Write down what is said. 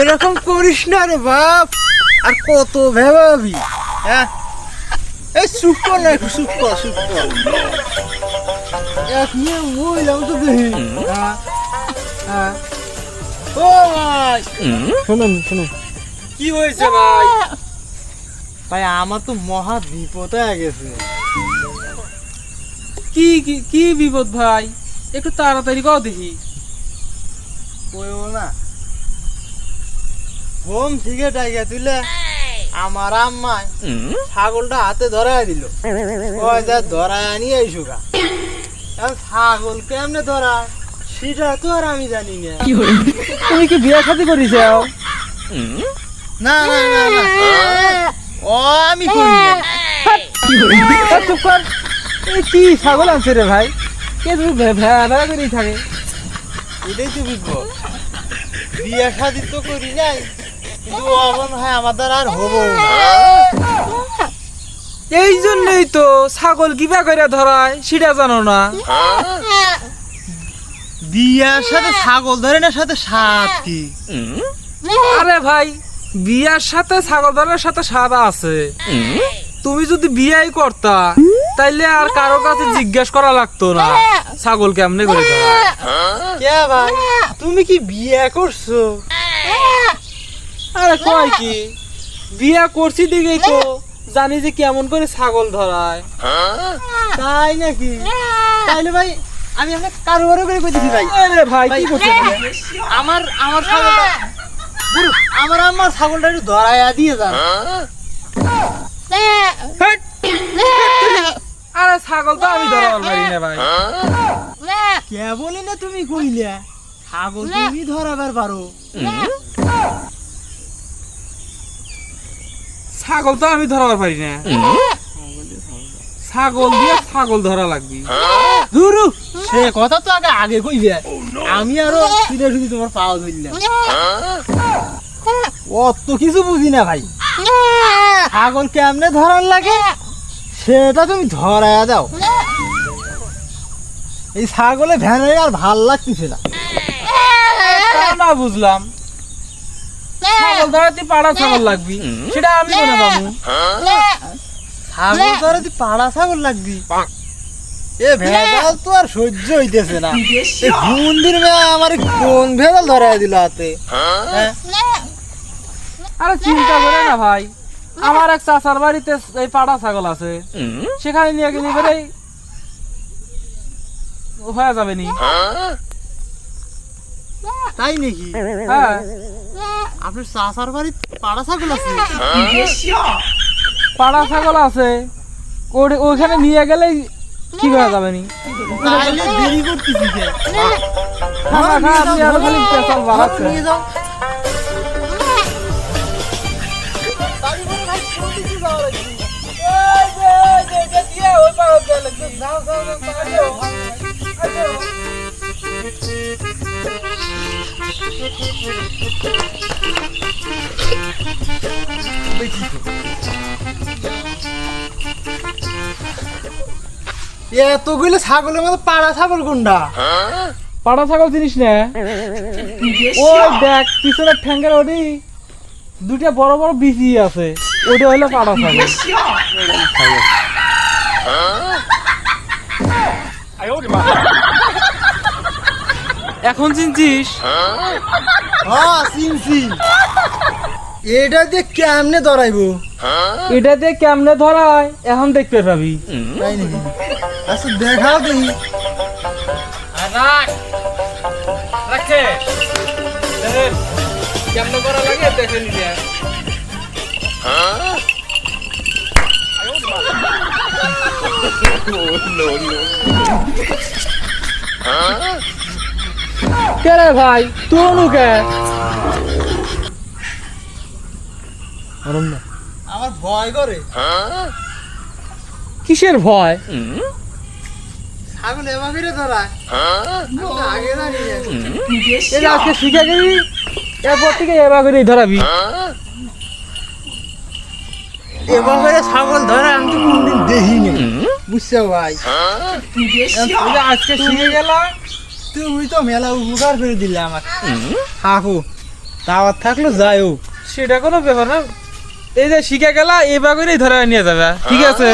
এরকম করিস না রে বাপ। আর কত ভেবাবি হ্যাঁ? এই চুপ কর না একটু চুপ কর চুপ কর। এক নিয়ে বইলাম তো দেখি। হ্যাঁ হ্যাঁ। ও ভাই। শুনুন শুনুন। কি হয়েছে ভাই? ভাই আমার তো মহা বিপদ হয়ে গেছে। কি কি- কি বিপদ ভাই? একটু তাড়াতাড়ি কও দেখি। কইও না। ঘুম থেকে ডাইগা তুলে আমার আম্মায় ছাগলটা হাতে ধরায় দিল। ওই যা ধরায় আনি এই সুগা। ছাগল কেমনে ধরায়? সেটা তো আর আমি জানি না। তুমি কি বিয়ে শাদী করিস না না না না। ও আমি করি না। চুপ কর। কি ছাগল আনছে রে ভাই? কে তুমি ভেড়া ভেড়া করেই থাকে? এটাই তো বিপদ। বিয়ে শাদি তো করি নাই। কিন্তু অমন হয় আমার আর হব এই জন্যই তো ছাগল কিবা করে ধরায় সেটা জানো না। বিয়ার সাথে ছাগল ধরে না সাথে সাত কি? আরে ভাই বিয়ার সাথে ছাগল ধরার সাথে সাদা আছে। তুমি যদি বিয়াই করতা তাইলে আর কারও কাছে জিজ্ঞেস করা লাগতো না ছাগল কেমনে করে কে ভাই? তুমি কি বিয়ে করছ? আরে কয় কি? বিয়া করছি দিকেই তো জানি যে কেমন করে ছাগল ধরায়। তাই নাকি? তাইলে ভাই আমি আপনার কারোবারও করে কইতেছি ভাই। আরে ভাই কি আমার আমার ছাগলটা গুরু, আমার আমার ছাগলটা একটু ধরাইয়া দিয়ে যান। আরে ছাগল তো আমি ধরাবার পারি না ভাই। কে বলি না তুমি কইলে ছাগল তুমি ধরাবার পারো। ছাগল তো আমি ধরাবার পারি না। ছাগল দিয়ে ছাগল ধরা লাগবি। ধুরু। সে কথা তো আগে আগে কইবে। আমি আরও শুনে শুনে তোমার পাওয়া ধরলাম। অত কিছু বুঝি না ভাই। ছাগল কেমনে ধরার লাগে? সেটা তুমি ধরায়া দাও। এই ছাগলে ভ্যানে আর ভালো লাগতেছে না বুঝলাম। ছাগল ধরাতে পাড়া ছাগল লাগবি সেটা আমি মনে পাবো ছাগল ধরাতে পাড়া ছাগল লাগবি? এ ভেজাল তো আর সহ্য হইতেছে না। মন্দির মেয়ে আমার কোন ভেজাল ধরায় দিল হাতে? হ্যাঁ? আরে চিন্তা করে না ভাই। আমার এক চাচার বাড়িতে এই পাড়া ছাগল আছে। সেখানে নিয়ে গেলে হয়ে যাবে নি। তাই নাকি? হ্যাঁ। আপনার চাচার বাড়ি পাড়া ছাগল আছে পাড়া ছাগল আছে। ওখানে নিয়ে গেলেই ঠিক হয়ে যাবে নি? তাইলে দেরি করতেছি যে খা, খা, আপনি আরও খালি পেশাল বাড়াচ্ছেন। নিয়ে যাও। করে। এতগুলো ছাগলের মধ্যে পাড়া ছাগল কোনটা? পাড়া ছাগল জিনিস না। ও দেখ পিছনের ঠ্যাঙ্গের ওটি দুটা বড় বড় বিজি আছে ওটা হলো পাড়া ছাগল। এখন চিনছিস? হ্যাঁ চিনছি। এটা দিয়ে কেমনে ধরাইবো? এটা দিয়ে কেমনে ধরায়? এখন দেখতে পাবি। তাই নাকি? আচ্ছা দেখাও দেখি। কেমনে করা লাগে দেখে নিবি কে রে ভাই? তুই নুকে আমার ভয় করে। কিসের ভয়? ছাগল এভাবে ধরায়। আমি আগে জানি। এই আজকে শিখে গেলি? এরপর থেকে এবার করেই ধরাবি। এভাবে ছাগল ধরে আমি তো কোনদিন দেখিনি। বুঝছ ভাই? তুই আজকে শিখে গেলা তুমি তো মেলা উপকার করে দিলে আমার। হাকু দাওয়াত থাকল যাই হোক সেটা কোনো ব্যাপার না। এই যে শিখে গেলা এবার করেই ধরে নিয়ে যাবে। ঠিক আছে।